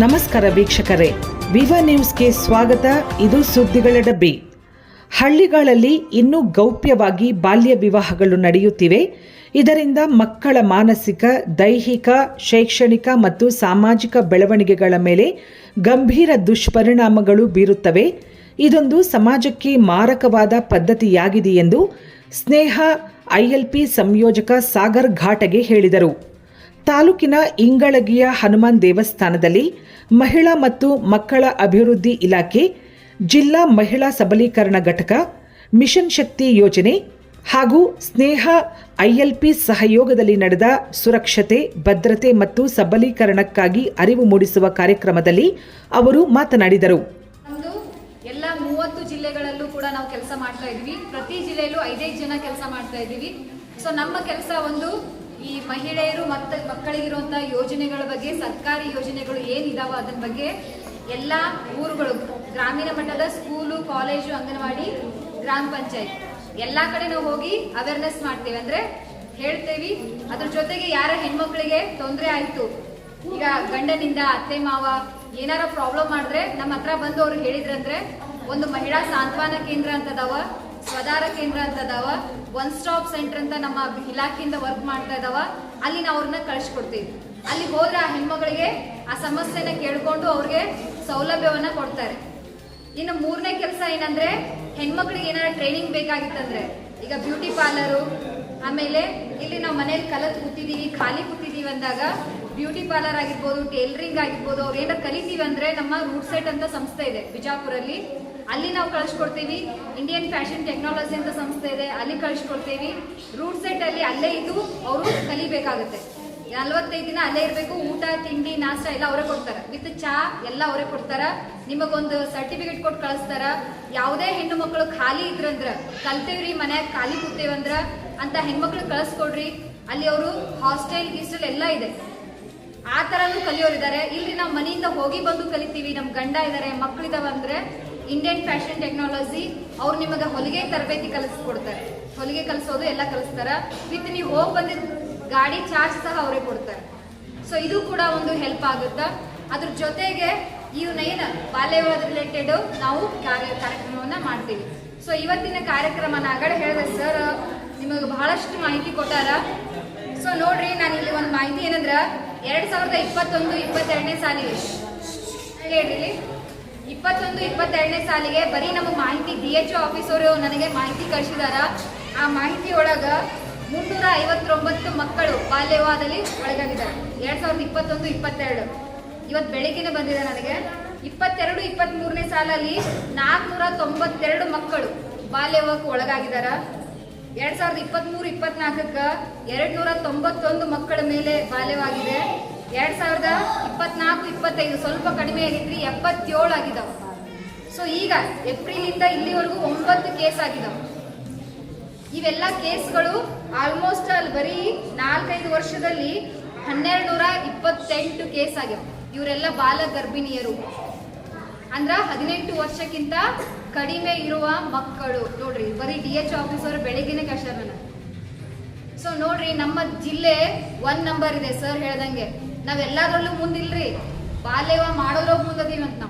ನಮಸ್ಕಾರ ವೀಕ್ಷಕರೇ. ವಿವ ನ್ಯೂಸ್ಗೆ ಸ್ವಾಗತ. ಇದು ಸುದ್ದಿಗಳ ಡಬ್ಬಿ. ಹಳ್ಳಿಗಳಲ್ಲಿ ಇನ್ನೂ ಗೌಪ್ಯವಾಗಿ ಬಾಲ್ಯ ವಿವಾಹಗಳು ನಡೆಯುತ್ತಿವೆ. ಇದರಿಂದ ಮಕ್ಕಳ ಮಾನಸಿಕ, ದೈಹಿಕ, ಶೈಕ್ಷಣಿಕ ಮತ್ತು ಸಾಮಾಜಿಕ ಬೆಳವಣಿಗೆಗಳ ಮೇಲೆ ಗಂಭೀರ ದುಷ್ಪರಿಣಾಮಗಳು ಬೀರುತ್ತವೆ. ಇದೊಂದು ಸಮಾಜಕ್ಕೆ ಮಾರಕವಾದ ಪದ್ಧತಿಯಾಗಿದೆ ಎಂದು ಸ್ನೇಹ ಐಎಲ್ಪಿ ಸಂಯೋಜಕ ಸಾಗರ್ ಘಾಟಗೆ ಹೇಳಿದರು. ತಾಲೂಕಿನ ಇಂಗಳಗಿಯ ಹನುಮಾನ್ ದೇವಸ್ಥಾನದಲ್ಲಿ ಮಹಿಳಾ ಮತ್ತು ಮಕ್ಕಳ ಅಭಿವೃದ್ಧಿ ಇಲಾಖೆ, ಜಿಲ್ಲಾ ಮಹಿಳಾ ಸಬಲೀಕರಣ ಘಟಕ, ಮಿಷನ್ ಶಕ್ತಿ ಯೋಜನೆ ಹಾಗೂ ಸ್ನೇಹ ಐಎಲ್ಪಿ ಸಹಯೋಗದಲ್ಲಿ ನಡೆದ ಸುರಕ್ಷತೆ, ಭದ್ರತೆ ಮತ್ತು ಸಬಲೀಕರಣಕ್ಕಾಗಿ ಅರಿವು ಮೂಡಿಸುವ ಕಾರ್ಯಕ್ರಮದಲ್ಲಿ ಅವರು ಮಾತನಾಡಿದರು. ಎಲ್ಲ ಮೂವತ್ತು ಜಿಲ್ಲೆಗಳಲ್ಲೂ ಕೂಡ ನಾವು ಕೆಲಸ ಮಾಡ್ತಾ ಇದೀವಿ ಪ್ರತಿ ಜಿಲ್ಲೆಯಲ್ಲೂ ಐದೈದು ಜನ ಕೆಲಸ ಮಾಡ್ತಾ ಇದ್ದೀವಿ. ಸೊ ನಮ್ಮ ಕೆಲಸ ಒಂದು ಈ ಮಹಿಳೆಯರು ಮತ್ತು ಮಕ್ಕಳಿಗಿರುವಂತಹ ಯೋಜನೆಗಳ ಬಗ್ಗೆ, ಸರ್ಕಾರಿ ಯೋಜನೆಗಳು ಏನಿದಾವ ಅದನ್ನ ಬಗ್ಗೆ ಎಲ್ಲ ಊರುಗಳು, ಗ್ರಾಮೀಣ ಮಟ್ಟದ ಸ್ಕೂಲು, ಕಾಲೇಜು, ಅಂಗನವಾಡಿ, ಗ್ರಾಮ ಪಂಚಾಯತ್ ಎಲ್ಲ ಕಡೆ ನಾವು ಹೋಗಿ ಅವೇರ್ನೆಸ್ ಮಾಡ್ತೇವೆ. ಅಂದ್ರೆ ಹೇಳ್ತೇವಿ, ಅದ್ರ ಜೊತೆಗೆ ಯಾರ ಹೆಣ್ಮಕ್ಳಿಗೆ ತೊಂದರೆ ಆಯ್ತು, ಈಗ ಗಂಡನಿಂದ ಅತ್ತೆ, ಮಾವ ಏನಾರ ಪ್ರಾಬ್ಲಮ್ ಮಾಡಿದ್ರೆ ನಮ್ಮ ಹತ್ರ ಬಂದು ಅವ್ರು ಹೇಳಿದ್ರಂದ್ರೆ, ಒಂದು ಮಹಿಳಾ ಸಾಂತ್ವನ ಕೇಂದ್ರ ಅಂತದವ ಸ್ವದಾರ ಕೇಂದ್ರ ಅಂತ ಅದಾವ. ಒನ್ ಸ್ಟಾಪ್ ಸೆಂಟರ್ ಅಂತ ನಮ್ಮ ಇಲಾಖೆಯಿಂದ ವರ್ಕ್ ಮಾಡ್ತಾ ಇದಾವ. ಅಲ್ಲಿ ನಾವು ಅವ್ರನ್ನ ಕಳಿಸ್ಕೊಡ್ತೀವಿ. ಅಲ್ಲಿ ಹೋದ್ರೆ ಆ ಹೆಣ್ಮಗಳಿಗೆ ಆ ಸಮಸ್ಯೆನ ಕೇಳ್ಕೊಂಡು ಅವ್ರಿಗೆ ಸೌಲಭ್ಯವನ್ನ ಕೊಡ್ತಾರೆ. ಇನ್ನು ಮೂರನೇ ಕೆಲಸ ಏನಂದ್ರೆ, ಹೆಣ್ಮಕ್ಳಿಗೆ ಏನಾರ ಟ್ರೈನಿಂಗ್ ಬೇಕಾಗಿತ್ತಂದ್ರೆ, ಈಗ ಬ್ಯೂಟಿ ಪಾರ್ಲರು ಆಮೇಲೆ ಇಲ್ಲಿ ನಾವು ಮನೇಲಿ ಕಲತ್ ಕೂತಿದೀವಿ, ಖಾಲಿ ಕೂತಿದೀವಿ ಅಂದಾಗ ಬ್ಯೂಟಿ ಪಾರ್ಲರ್ ಆಗಿರ್ಬೋದು, ಟೇಲರಿಂಗ್ ಆಗಿರ್ಬೋದು, ಅವ್ರು ಏನಾರ ಕಲಿತೀವಿ ಅಂದ್ರೆ ನಮ್ಮ ರೂಟ್ ಸೆಟ್ ಅಂತ ಸಂಸ್ಥೆ ಇದೆ ಬಿಜಾಪುರಲ್ಲಿ. ಅಲ್ಲಿ ನಾವು ಕಳಿಸ್ಕೊಡ್ತೀವಿ. ಇಂಡಿಯನ್ ಫ್ಯಾಷನ್ ಟೆಕ್ನಾಲಜಿ ಅಂತ ಸಂಸ್ಥೆ ಇದೆ, ಅಲ್ಲಿ ಕಳಿಸ್ಕೊಡ್ತೀವಿ. ರೂಟ್ ಸೆಟ್ ಅಲ್ಲಿ ಅಲ್ಲೇ ಇದ್ದು ಅವರು ಕಲಿಬೇಕಾಗುತ್ತೆ. ನಲ್ವತ್ತೈದು ದಿನ ಅಲ್ಲೇ ಇರಬೇಕು, ಊಟ, ತಿಂಡಿ, ನಾಷ್ಟ ಎಲ್ಲ ಅವರೇ ಕೊಡ್ತಾರೆ. ವಿತ್ ಚಾ ಎಲ್ಲ ಅವರೇ ಕೊಡ್ತಾರ. ನಿಮಗೊಂದು ಸರ್ಟಿಫಿಕೇಟ್ ಕೊಟ್ಟು ಕಳಿಸ್ತಾರ. ಯಾವುದೇ ಹೆಣ್ಣು ಮಕ್ಕಳು ಖಾಲಿ ಇದ್ರಂದ್ರ ಕಲ್ತೇವ್ರಿ ಮನ್ಯಾಗ ಖಾಲಿ ಕೂತೇವಂದ್ರ, ಅಂತ ಹೆಣ್ಮಕ್ಳು ಕಳಿಸ್ಕೊಡ್ರಿ. ಅಲ್ಲಿ ಅವರು ಹಾಸ್ಟೆಲ್ ಗೀಸ್ಟೆಲ್ ಎಲ್ಲ ಇದೆ. ಆ ತರನು ಕಲಿಯೋರಿದ್ದಾರೆ. ಇಲ್ರಿ ನಾವು ಮನೆಯಿಂದ ಹೋಗಿ ಬಂದು ಕಲಿತೀವಿ. ನಮ್ ಗಂಡ ಇದಾರೆ ಮಕ್ಕಳಿದಾವ ಅಂದ್ರೆ ಇಂಡಿಯನ್ ಫ್ಯಾಷನ್ ಟೆಕ್ನಾಲಜಿ ಅವ್ರು ನಿಮಗೆ ಹೊಲಿಗೆ ತರಬೇತಿ ಕಲಿಸ್ಕೊಡ್ತಾರೆ. ಹೊಲಿಗೆ ಕಲಿಸೋದು ಎಲ್ಲ ಕಲಿಸ್ತಾರ. ವಿತ್ ನೀವು ಹೋಗಿ ಬಂದಿದ್ ಗಾಡಿ ಚಾರ್ಜ್ ಸಹ ಅವರೇ ಕೊಡ್ತಾರೆ. ಸೊ ಇದು ಕೂಡ ಒಂದು ಹೆಲ್ಪ್ ಆಗುತ್ತಾ. ಅದ್ರ ಜೊತೆಗೆ ಇವನೇನ ಬಾಲ್ಯ ವಿವಾಹ ರಿಲೇಟೆಡ್ ನಾವು ಕಾರ್ಯ ಕಾರ್ಯಕ್ರಮವನ್ನ ಮಾಡ್ತೀವಿ. ಸೊ ಇವತ್ತಿನ ಕಾರ್ಯಕ್ರಮ ನಾಗಡ ಹೇಳಿದೆ ಸರ್ ನಿಮಗೆ ಬಹಳಷ್ಟು ಮಾಹಿತಿ ಕೊಟ್ಟಾರ. ಸೊ ನೋಡ್ರಿ, ನಾನು ಇಲ್ಲಿ ಒಂದು ಮಾಹಿತಿ ಏನಂದ್ರ ಎರಡ್ ಸಾವಿರದ ಇಪ್ಪತ್ತೊಂದು, ಇಪ್ಪತ್ತೆರಡನೇ ಸಾಲಿಗೆ. ಕೇಳಿರಿ. ಇಪ್ಪತ್ತೊಂದು, ಇಪ್ಪತ್ತೆರಡನೇ ಸಾಲಿಗೆ ಬರೀ ನಮ್ಮ ಮಾಹಿತಿ ಡಿ ಎಚ್ ಆಫೀಸ್ ಅವರು ನನಗೆ ಮಾಹಿತಿ ಕಳಿಸಿದಾರ. ಆ ಮಾಹಿತಿ ಒಳಗ ಮುನ್ನೂರ ಐವತ್ತೊಂಬತ್ತು ಮಕ್ಕಳು ಬಾಲ್ಯವಾದಲ್ಲಿ ಒಳಗಾಗಿದ್ದಾರೆ. ಎರಡ್ ಸಾವಿರದ ಇಪ್ಪತ್ತೊಂದು, ಇಪ್ಪತ್ತೆರಡು. ಇವತ್ತು ಬೆಳಿಗ್ಗೆನೆ ಬಂದಿದೆ ನನಗೆ. ಇಪ್ಪತ್ತೆರಡು ಇಪ್ಪತ್ತ್ ಮೂರನೇ ಸಾಲಲ್ಲಿ ನಾಲ್ಕುನೂರ ತೊಂಬತ್ತೆರಡು ಮಕ್ಕಳು ಬಾಲ್ಯವಾಹಕ್ಕೆ ಒಳಗಾಗಿದ್ದಾರೆ. ಎರಡ್ ಸಾವಿರದ ಇಪ್ಪತ್ತ್ ಮೂರು ಇಪ್ಪತ್ನಾಲ್ಕಕ್ಕ ಎರಡ್ ನೂರ ತೊಂಬತ್ತೊಂದು ಮಕ್ಕಳ ಮೇಲೆ ಬಾಲ್ಯವಾಗಿದೆ. ಎರಡ್ ಸಾವಿರದ ಇಪ್ಪತ್ನಾಲ್ಕು, ಇಪ್ಪತ್ತೈದು, ಸ್ವಲ್ಪ ಕಡಿಮೆ ಆಗಿದ್ರಿ ಎಪ್ಪತ್ತೇಳು ಆಗಿದಾವ. ಸೊ ಈಗ ಏಪ್ರಿಲ್ ಇಂದ ಇಲ್ಲಿವರೆಗೂ ಒಂಬತ್ತು ಕೇಸ್ ಆಗಿದಾವ. ಇವೆಲ್ಲ ಕೇಸ್ಗಳು ಆಲ್ಮೋಸ್ಟ್ ಅಲ್ಲಿ ಬರೀ ನಾಲ್ಕೈದು ವರ್ಷದಲ್ಲಿ ಹನ್ನೆರಡು ನೂರ ಇಪ್ಪತ್ತೆಂಟು ಕೇಸ್ ಆಗ್ಯಾವ ಇವರೆಲ್ಲ ಬಾಲ ಗರ್ಭಿಣಿಯರು ಅಂದ್ರ ಹದಿನೆಂಟು ವರ್ಷಕ್ಕಿಂತ ಕಡಿಮೆ ಇರುವ ಮಕ್ಕಳು. ನೋಡ್ರಿ, ಬರೀ ಡಿ ಎಚ್ ಆಫೀಸರ್ ಬೆಳಿಗ್ಗೆನೆ ಕಷ್ಟ ಸೊ ನೋಡ್ರಿ, ನಮ್ಮ ಜಿಲ್ಲೆ ಒನ್ ನಂಬರ್ ಇದೆ ಸರ್ ಹೇಳ್ದಂಗೆ. ನಾವೆಲ್ಲದ್ರಲ್ಲೂ ಮುಂದಿಲ್ರಿ. ಬಾಲ್ಯವ ಮಾಡೋದ್ರಾಗ ಮುಂದದೀವಿ ಅಂತ ನಾವು.